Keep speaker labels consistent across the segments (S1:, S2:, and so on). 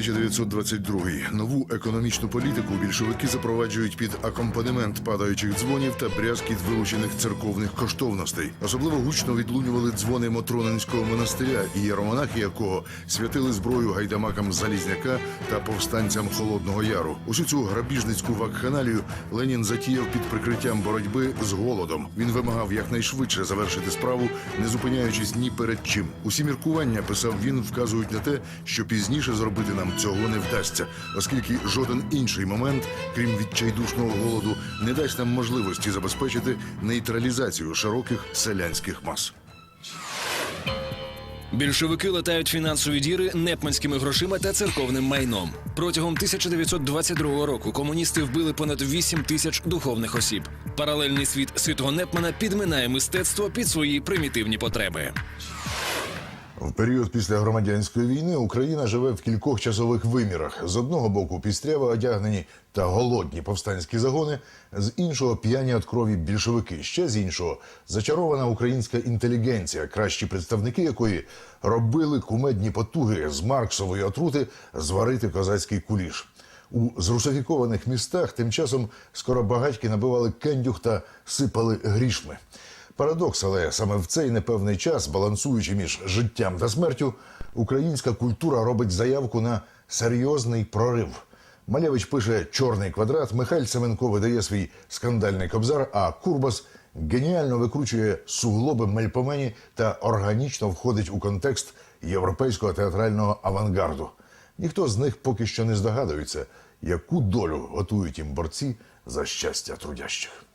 S1: Рік 1922. Нову економічну політику більшовики запроваджують під акомпанемент падаючих дзвонів та брязкіт вилучених церковних коштовностей. Особливо гучно відлунювали дзвони Мотронинського монастиря, ієромонахи якого святили зброю гайдамакам Залізняка та повстанцям Холодного Яру. Усю цю грабіжницьку вакханалію Ленін затіяв під прикриттям боротьби з голодом. Він вимагав якнайшвидше завершити справу, не зупиняючись ні перед чим. Усі міркування писав він, вказують на те, що пізніше зробити нам цього не вдасться, оскільки жоден інший момент, крім відчайдушного голоду, не дасть нам можливості забезпечити нейтралізацію широких селянських мас.
S2: Більшовики латають фінансові діри непманськими грошима та церковним майном. Протягом 1922 року комуністи вбили понад 8 тисяч духовних осіб. Паралельний світ святого Непмана підминає мистецтво під свої примітивні потреби.
S1: В період після громадянської війни Україна живе в кількох часових вимірах: з одного боку пістряво одягнені та голодні повстанські загони, з іншого п'яні від крові більшовики. Ще з іншого зачарована українська інтелігенція, кращі представники якої робили кумедні потуги з Марксової отрути зварити козацький куліш. У зрусифікованих містах тим часом скоробагатьки набивали кендюх та сипали грішми. Парадокс, але саме в цей непевний час, балансуючи між життям та смертю, українська культура робить заявку на серйозний прорив. Малєвич пише чорний квадрат, Михайль Семенко видає свій скандальний кобзар, а Курбас геніально викручує суглоби мельпомені та органічно входить у контекст європейського театрального авангарду. Ніхто з них поки що не здогадується, яку долю готують їм борці за щастя трудящих.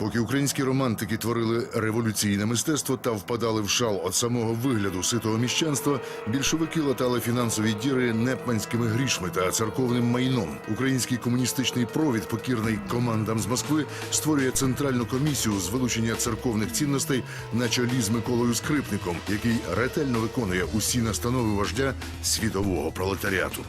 S1: Поки українські романтики творили революційне мистецтво та впадали в шал від самого вигляду ситого міщанства, більшовики латали фінансові діри непманськими грішми та церковним майном. Український комуністичний провід, покірний командам з Москви, створює центральну комісію з вилучення церковних цінностей на чолі з Миколою Скрипником, який ретельно виконує усі настанови вождя світового пролетаріату.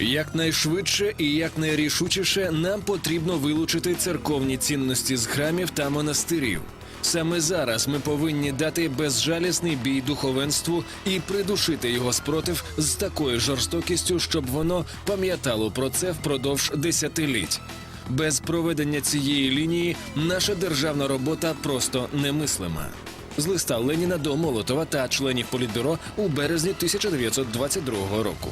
S2: Якнайшвидше і якнайрішучіше нам потрібно вилучити церковні цінності з храмів та монастирів. Саме зараз ми повинні дати безжалісний бій духовенству і придушити його спротив з такою жорстокістю, щоб воно пам'ятало про це впродовж десятиліть. Без проведення цієї лінії наша державна робота просто немислима. З листа Леніна до Молотова та членів Політбюро у березні 1922 року.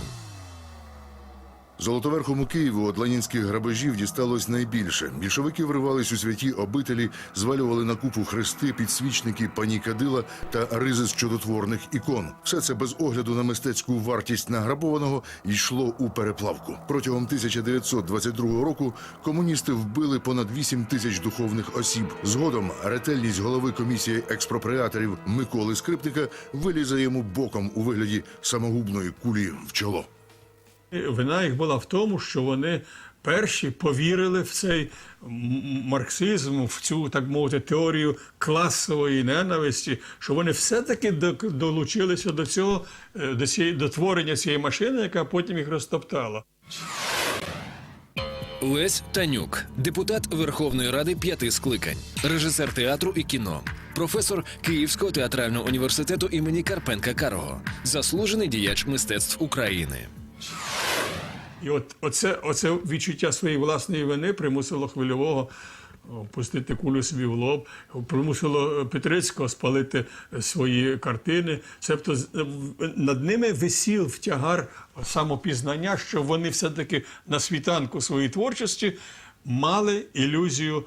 S1: Золотоверхому Києву від ленінських грабежів дісталось найбільше. Більшовики вривались у святі обителі, звалювали на купу хрести, підсвічники, пані кадила та ризи з чудотворних ікон. Все це без огляду на мистецьку вартість награбованого йшло у переплавку. Протягом 1922 року комуністи вбили понад 8 тисяч духовних осіб. Згодом ретельність голови комісії експропріаторів Миколи Скрипника вилізе йому боком у вигляді самогубної кулі в чоло.
S3: Вина їх була в тому, що вони перші повірили в цей марксизм, в цю, так мовити, теорію класової ненависті, що вони все-таки долучилися до цього, е, до, цієї, до творення цієї машини, яка потім їх розтоптала.
S2: Лесь Танюк, депутат Верховної Ради п'яти скликань, режисер театру і кіно, професор Київського театрального університету імені Карпенка Карого, заслужений діяч мистецтв України.
S3: І от оце, оце відчуття своєї власної вини примусило хвильового пустити кулю собі в лоб, примусило Петрицького спалити свої картини. Себто з- над ними висів в тягар самопізнання, що вони все-таки на світанку своєї творчості мали ілюзію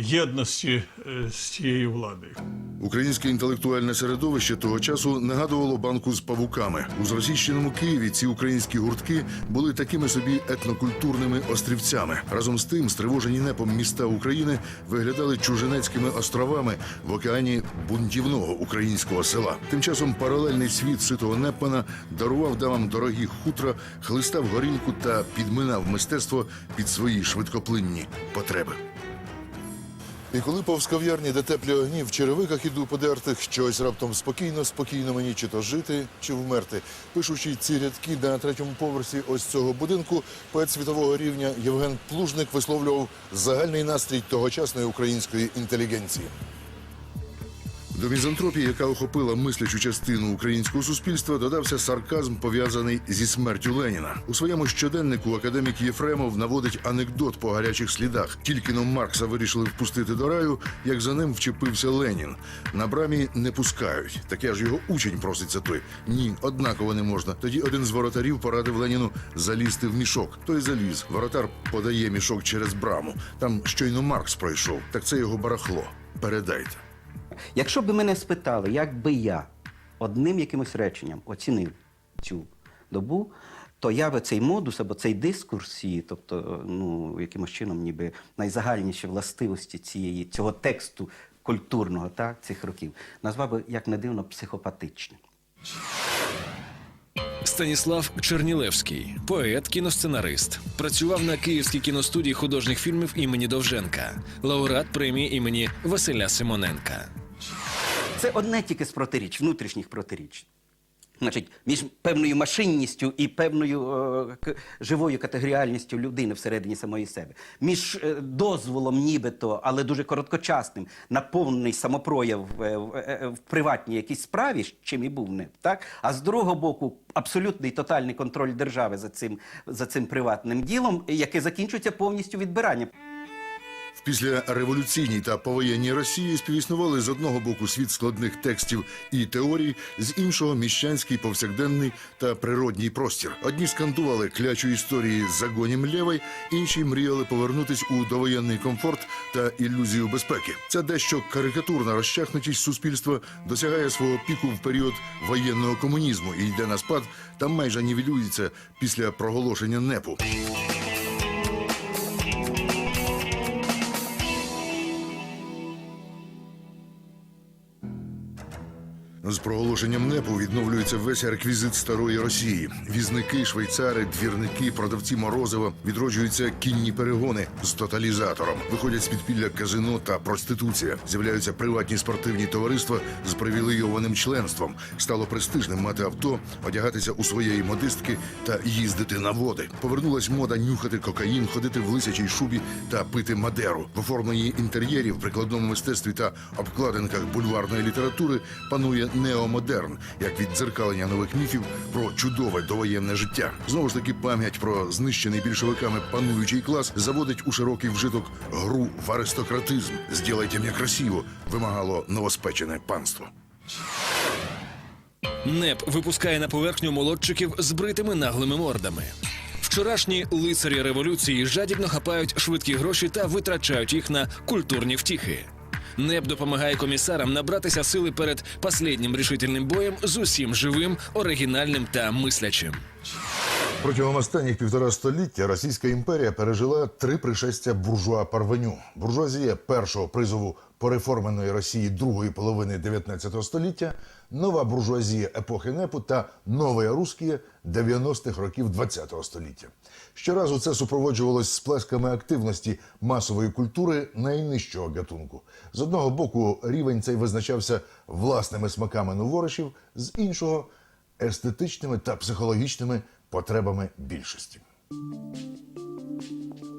S3: єдності е, з цією владою.
S1: Українське інтелектуальне середовище того часу нагадувало банку з павуками. У зросійщеному Києві ці українські гуртки були такими собі етнокультурними острівцями. Разом з тим, стривожені непом міста України виглядали чужинецькими островами в океані бунтівного українського села. Тим часом паралельний світ ситого Непмана дарував дамам дорогі хутра, хлистав горілку та підминав мистецтво під свої швидкоплинні потреби. І коли повз кав'ярні, де теплі огні в черевиках іду подертих, щось раптом спокійно, спокійно мені чи то жити, чи вмерти. Пишучи ці рядки на третьому поверсі ось цього будинку, поет світового рівня Євген Плужник висловлював загальний настрій тогочасної української інтелігенції. До мізантропії, яка охопила мислячу частину українського суспільства, додався сарказм, пов'язаний зі смертю Леніна. У своєму щоденнику академік Єфремов наводить анекдот по гарячих слідах. Тільки но Маркса вирішили впустити до раю, як за ним вчепився Ленін. На брамі не пускають. Таке ж його учень проситься той. Ні, однаково не можна. Тоді один з воротарів порадив Леніну залізти в мішок. Той заліз. Воротар подає мішок через браму. Там щойно Маркс пройшов. Так це його барахло. Передайте.
S4: Якщо б мене спитали, як би я одним якимось реченням оцінив цю добу, то я би цей модус або цей дискурс, і, тобто, ну, якимось чином, ніби найзагальніші властивості цієї, цього тексту культурного так, цих років, назвав би, як не дивно, психопатичним.
S2: Станіслав Чернілевський, поет, кіносценарист, працював на Київській кіностудії художніх фільмів імені Довженка, лауреат премії імені Василя Симоненка.
S4: Це одне тільки з протиріч, внутрішніх протиріч. Значить, між певною машинністю і певною е, живою категоріальністю людини всередині самої себе, між е, дозволом, нібито, але дуже короткочасним, наповнений самопрояв е, е, е, в приватній якійсь справі, чим і був не так. А з другого боку, абсолютний тотальний контроль держави за цим, за цим приватним ділом, яке закінчується повністю відбиранням.
S1: В післяреволюційній та повоєнній Росії співіснували з одного боку світ складних текстів і теорій, з іншого міщанський повсякденний та природній простір. Одні скандували клячу історії загонім лєвой, інші мріяли повернутись у довоєнний комфорт та ілюзію безпеки. Це дещо карикатурна розчахнутість суспільства досягає свого піку в період воєнного комунізму і йде на спад та майже нівелюється після проголошення непу. З проголошенням НЕПу відновлюється весь реквізит старої Росії. Візники, швейцари, двірники, продавці морозива відроджуються кінні перегони з тоталізатором. Виходять з підпілля казино та проституція. З'являються приватні спортивні товариства з привілейованим членством. Стало престижним мати авто, одягатися у своєї модистки та їздити на води. Повернулась мода нюхати кокаїн, ходити в лисячій шубі та пити мадеру. В оформленні інтер'єрів, прикладному мистецтві та обкладинках бульварної літератури панує неомодерн, як віддзеркалення нових міфів про чудове довоєнне життя. Знову ж таки, пам'ять про знищений більшовиками пануючий клас заводить у широкий вжиток гру в аристократизм. «Зділайте мене красиво, вимагало новоспечене панство.
S2: НЕП випускає на поверхню молодчиків з бритими наглими мордами. Вчорашні лицарі революції жадібно хапають швидкі гроші та витрачають їх на культурні втіхи. НЕП допомагає комісарам набратися сили перед последнім рішительним боєм з усім живим, оригінальним та мислячим.
S1: Протягом останніх півтора століття Російська імперія пережила три пришестя буржуа парвеню. Буржуазія першого призову пореформеної Росії другої половини 19 століття, нова буржуазія епохи непу та нове русське 90-х років 20 століття. Щоразу це супроводжувалось сплесками активності масової культури найнижчого гатунку. З одного боку, рівень цей визначався власними смаками новоришів, з іншого естетичними та психологічними потребами більшості.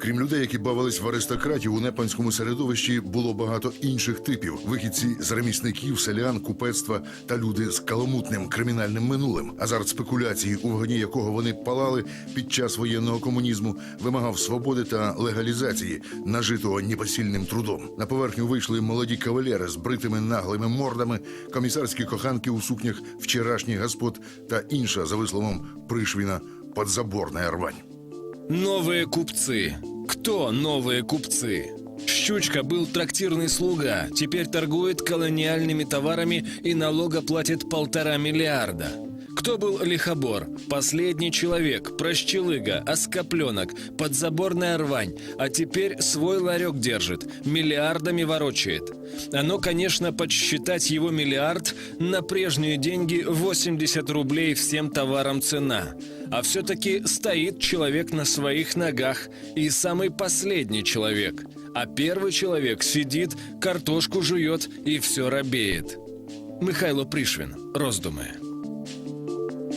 S1: Крім людей, які бавились в аристократів, у непанському середовищі було багато інших типів: вихідці з ремісників, селян, купецтва та люди з каламутним кримінальним минулим. Азарт спекуляції, у вогні якого вони палали під час воєнного комунізму, вимагав свободи та легалізації, нажитого непосильним трудом. На поверхню вийшли молоді кавалери з бритими наглими мордами, комісарські коханки у сукнях вчорашніх господ та інша, за висловом Пришвіна, подзаборна рвань.
S2: Новые купцы. Кто новые купцы? Щучка был трактирный слуга, теперь торгует колониальными товарами и налога платит полтора миллиарда. Кто был лихобор? Последний человек, прощелыга, оскопленок, подзаборная рвань, а теперь свой ларек держит, миллиардами ворочает. Оно, конечно, подсчитать его миллиард на прежние деньги 80 рублей всем товарам цена. А все-таки стоит человек на своих ногах и самый последний человек. А первый человек сидит, картошку жует и все робеет. Михайло Пришвин. Роздуми.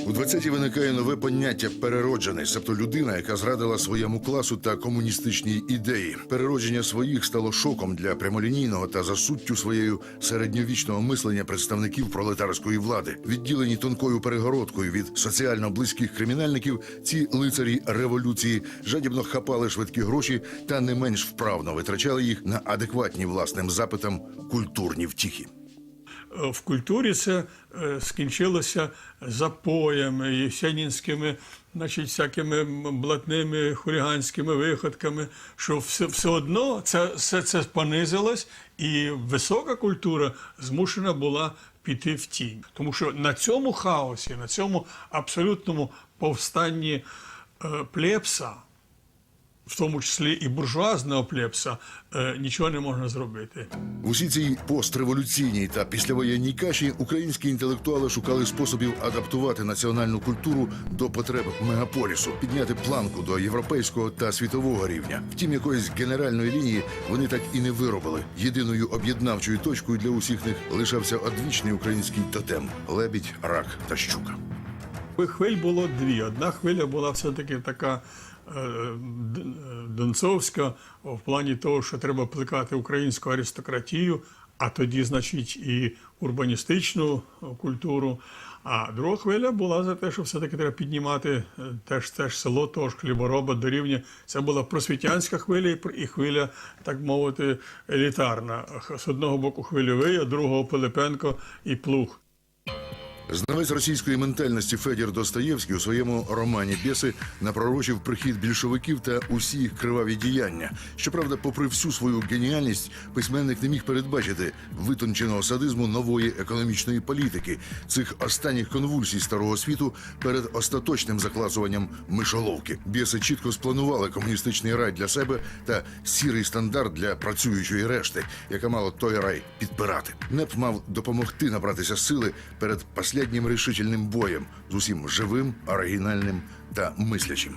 S1: У 20-ті виникає нове поняття перероджений, себто людина, яка зрадила своєму класу та комуністичній ідеї. Переродження своїх стало шоком для прямолінійного та за суттю своєю середньовічного мислення представників пролетарської влади. Відділені тонкою перегородкою від соціально близьких кримінальників, ці лицарі революції жадібно хапали швидкі гроші та не менш вправно витрачали їх на адекватні власним запитам культурні втіхи.
S3: В культурі це скінчилося запоями, єсенінськими, значить, всякими блатними хуліганськими виходками, що все, все одно це, все це понизилось, і висока культура змушена була піти в тінь. Тому що на цьому хаосі, на цьому абсолютному повстанні е, плепса, в тому числі і буржуазного плепса, е, нічого не можна зробити.
S1: В усій цій постреволюційній та післявоєнній каші українські інтелектуали шукали способів адаптувати національну культуру до потреб мегаполісу, підняти планку до європейського та світового рівня. Втім, якоїсь генеральної лінії вони так і не виробили. Єдиною об'єднавчою точкою для усіх них лишався одвічний український тотем лебідь, рак та щука.
S3: Хвиль було дві. Одна хвиля була все-таки така е, донцовська в плані того, що треба плекати українську аристократію, а тоді, значить, і урбаністичну е, культуру. А друга хвиля була за те, що все-таки треба піднімати е, теж, теж село, того ж хлібороба до рівня. Це була просвітянська хвиля і хвиля, так мовити, елітарна. З одного боку хвильовий, а другого Пилипенко і плуг.
S1: Знавець російської ментальності Федір Достоєвський у своєму романі Бєси напророчив прихід більшовиків та усі їх криваві діяння. Щоправда, попри всю свою геніальність, письменник не міг передбачити витонченого садизму нової економічної політики, цих останніх конвульсій старого світу перед остаточним закласуванням мишоловки. Бєси чітко спланували комуністичний рай для себе та сірий стандарт для працюючої решти, яка мала той рай підпирати. НЕП мав допомогти набратися сили перед последнім рішительним боєм з усім живим, оригінальним та мислячим.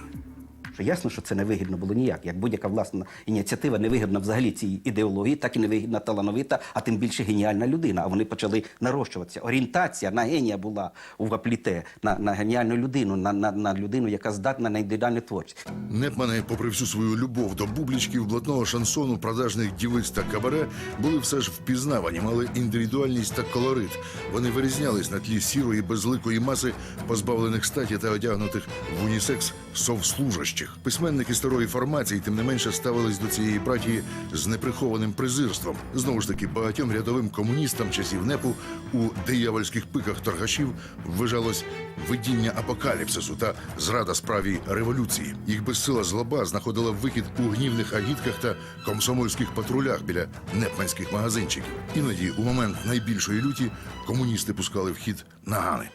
S4: Що ясно, що це не вигідно було ніяк. Як будь-яка власна ініціатива не вигідна взагалі цій ідеології, так і не вигідна талановита, а тим більше геніальна людина. А вони почали нарощуватися. Орієнтація на генія була у Гапліте, на, на геніальну людину, на, на, на людину, яка здатна на індивідуальну творчість.
S1: Непмани, попри всю свою любов до бублічків, блатного шансону, продажних дівиць та кабаре, були все ж впізнавані, мали індивідуальність та колорит. Вони вирізнялись на тлі сірої безликої маси, позбавлених статі та одягнутих в унісекс совслужащих. Письменники старої формації, тим не менше, ставились до цієї братії з неприхованим презирством. Знову ж таки, багатьом рядовим комуністам часів непу у диявольських пиках торгашів ввижалось видіння апокаліпсису та зрада справі революції. Їх безсила злоба знаходила вихід у гнівних агітках та комсомольських патрулях біля непманських магазинчиків. Іноді, у момент найбільшої люті, комуністи пускали в хід нагани.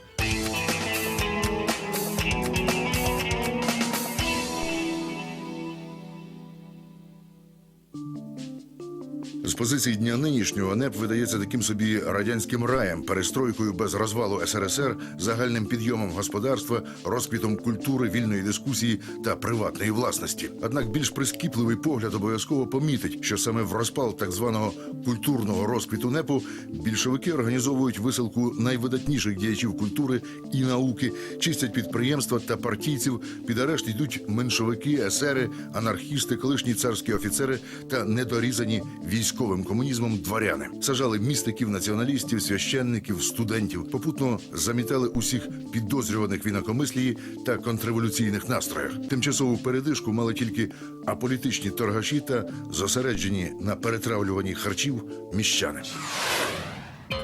S1: З позиції дня нинішнього НЕП видається таким собі радянським раєм, перестройкою без розвалу СРСР, загальним підйомом господарства, розквітом культури, вільної дискусії та приватної власності. Однак більш прискіпливий погляд обов'язково помітить, що саме в розпал так званого культурного розквіту НЕПу більшовики організовують висилку найвидатніших діячів культури і науки, чистять підприємства та партійців. Під арешт йдуть меншовики, есери, анархісти, колишні царські офіцери та недорізані військовим комунізмом дворяни. Сажали містиків, націоналістів, священників, студентів. Попутно замітали усіх підозрюваних в інакомислії та контрреволюційних настроях. Тимчасову передишку мали тільки аполітичні торгаші та зосереджені на перетравлюванні харчів міщани.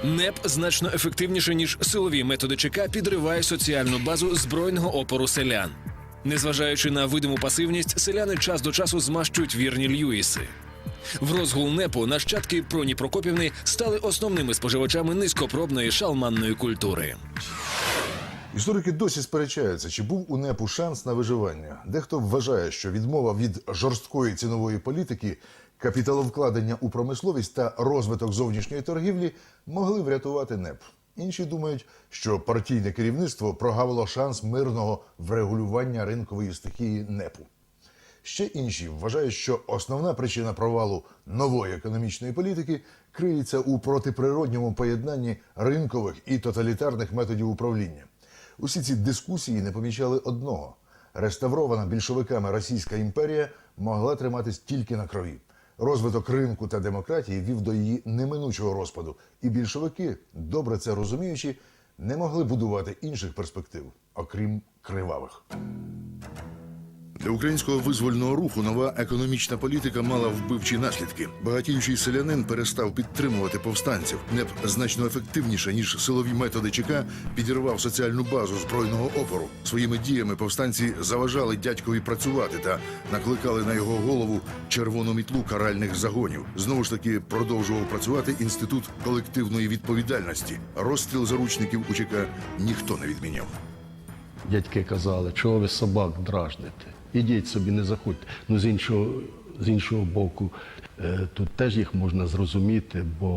S2: НЕП значно ефективніше ніж силові методи ЧК підриває соціальну базу збройного опору селян. Незважаючи на видиму пасивність, селяни час до часу змащують вірні Льюіси. В розгул НЕПу нащадки Проні Прокопівни стали основними споживачами низькопробної шалманної культури.
S1: Історики досі сперечаються, чи був у НЕПу шанс на виживання. Дехто вважає, що відмова від жорсткої цінової політики, капіталовкладення у промисловість та розвиток зовнішньої торгівлі могли врятувати НЕП. Інші думають, що партійне керівництво прогавило шанс мирного врегулювання ринкової стихії НЕПу. Ще інші вважають, що основна причина провалу нової економічної політики криється у протиприродньому поєднанні ринкових і тоталітарних методів управління. Усі ці дискусії не помічали одного: реставрована більшовиками Російська імперія могла триматись тільки на крові. Розвиток ринку та демократії вів до її неминучого розпаду, і більшовики, добре це розуміючи, не могли будувати інших перспектив, окрім кривавих. Для українського визвольного руху нова економічна політика мала вбивчі наслідки. Багатіючий селянин перестав підтримувати повстанців. НЕП значно ефективніше ніж силові методи ЧК підірвав соціальну базу збройного опору. Своїми діями повстанці заважали дядькові працювати та накликали на його голову червону мітлу каральних загонів. Знову ж таки продовжував працювати інститут колективної відповідальності. Розстріл заручників у ЧК ніхто не відміняв.
S5: Дядьки казали, чого ви собак дражните? Ідіть собі, не заходьте. Ну, з іншого, з іншого боку, е, тут теж їх можна зрозуміти, бо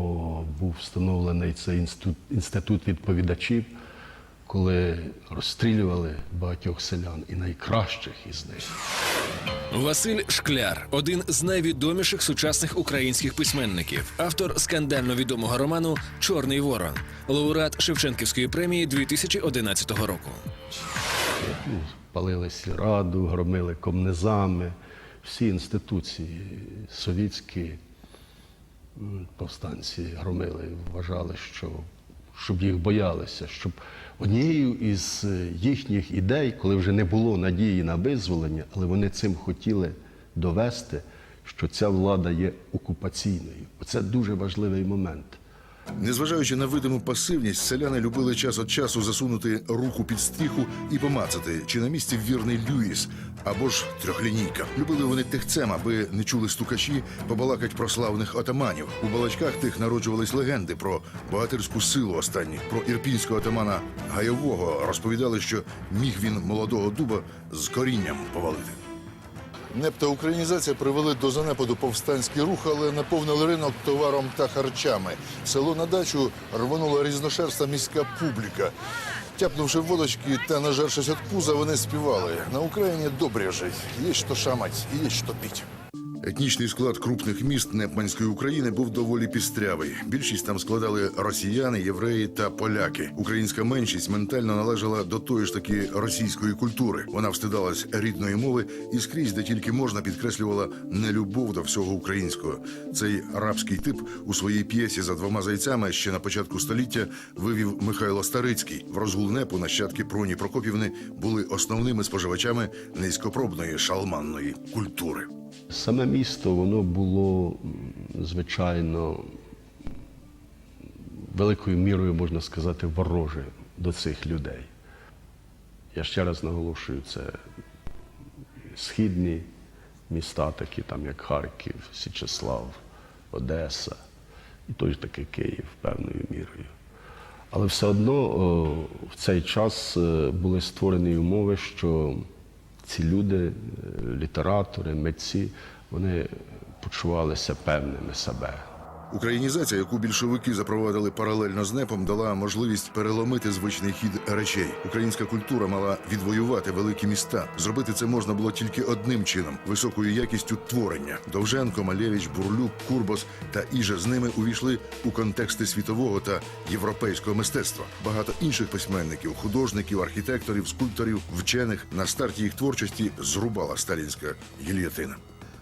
S5: був встановлений цей інститут, інститут відповідачів, коли розстрілювали багатьох селян і найкращих із них.
S2: Василь Шкляр один з найвідоміших сучасних українських письменників, автор скандально відомого роману Чорний ворон, лауреат Шевченківської премії 2011 року.
S5: Палили сільраду, громили комнезами, всі інституції совітські повстанці громили, вважали, що щоб їх боялися, щоб однією із е, їхніх ідей, коли вже не було надії на визволення, але вони цим хотіли довести, що ця влада є окупаційною. Оце дуже важливий момент.
S1: Незважаючи на видиму пасивність, селяни любили час від часу засунути руку під стріху і помацати, чи на місці вірний Люїс або ж трьохлінійка. Любили вони тихцем, аби не чули стукачі, побалакать про славних отаманів. У балачках тих народжувались легенди про богатирську силу останніх, про ірпінського отамана Гайового. Розповідали, що міг він молодого дуба з корінням повалити. НЕП та українізація привели до занепаду повстанський рух, але наповнили ринок товаром та харчами. Село на дачу рвонула різношерста міська публіка. Тяпнувши водочки та нажершись от пуза, вони співали. На Україні добре жить. Є що шамать, і є що піть. Етнічний склад крупних міст Непманської України був доволі пістрявий. Більшість там складали росіяни, євреї та поляки. Українська меншість ментально належала до тої ж таки російської культури. Вона встидалась рідної мови і скрізь, де тільки можна, підкреслювала нелюбов до всього українського. Цей рабський тип у своїй п'єсі за двома зайцями ще на початку століття вивів Михайло Старицький. В розгул непу нащадки Проні Прокопівни були основними споживачами низькопробної шалманної культури.
S5: Саме місто воно було, звичайно, великою мірою, можна сказати, вороже до цих людей. Я ще раз наголошую, це східні міста, такі там, як Харків, Січеслав, Одеса, і той ж таки Київ певною мірою. Але все одно о, в цей час е, були створені умови, що ці люди, е, літератори, митці, вони почувалися певними себе.
S1: Українізація, яку більшовики запровадили паралельно з НЕПом, дала можливість переломити звичний хід речей. Українська культура мала відвоювати великі міста. Зробити це можна було тільки одним чином високою якістю творення. Довженко, Малєвич, Бурлюк, Курбос та іже з ними увійшли у контексти світового та європейського мистецтва. Багато інших письменників, художників, архітекторів, скульпторів, вчених на старті їх творчості зрубала сталінська гільйотина.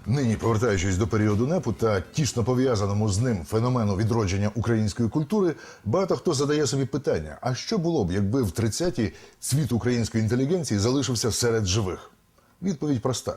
S1: Нині, повертаючись до періоду непу та тісно пов'язаному з ним феномену відродження української культури, багато хто задає собі питання: а що було б, якби в 30-ті цвіт української інтелігенції залишився серед живих? Відповідь проста.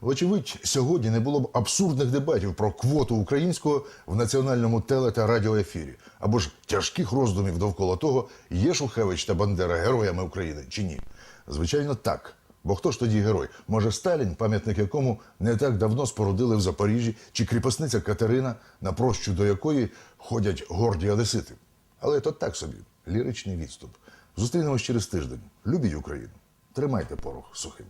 S1: Вочевидь, сьогодні не було б абсурдних дебатів про квоту українського в національному теле та радіоефірі, або ж тяжких роздумів довкола того, є Шухевич та Бандера героями України чи ні. Звичайно, так. Бо хто ж тоді герой? Може, Сталін, пам'ятник якому не так давно спорудили в Запоріжжі, чи кріпосниця Катерина, на прощу до якої ходять горді одесити. Але то так собі, ліричний відступ. Зустрінемось через тиждень. Любіть Україну. Тримайте порох сухим.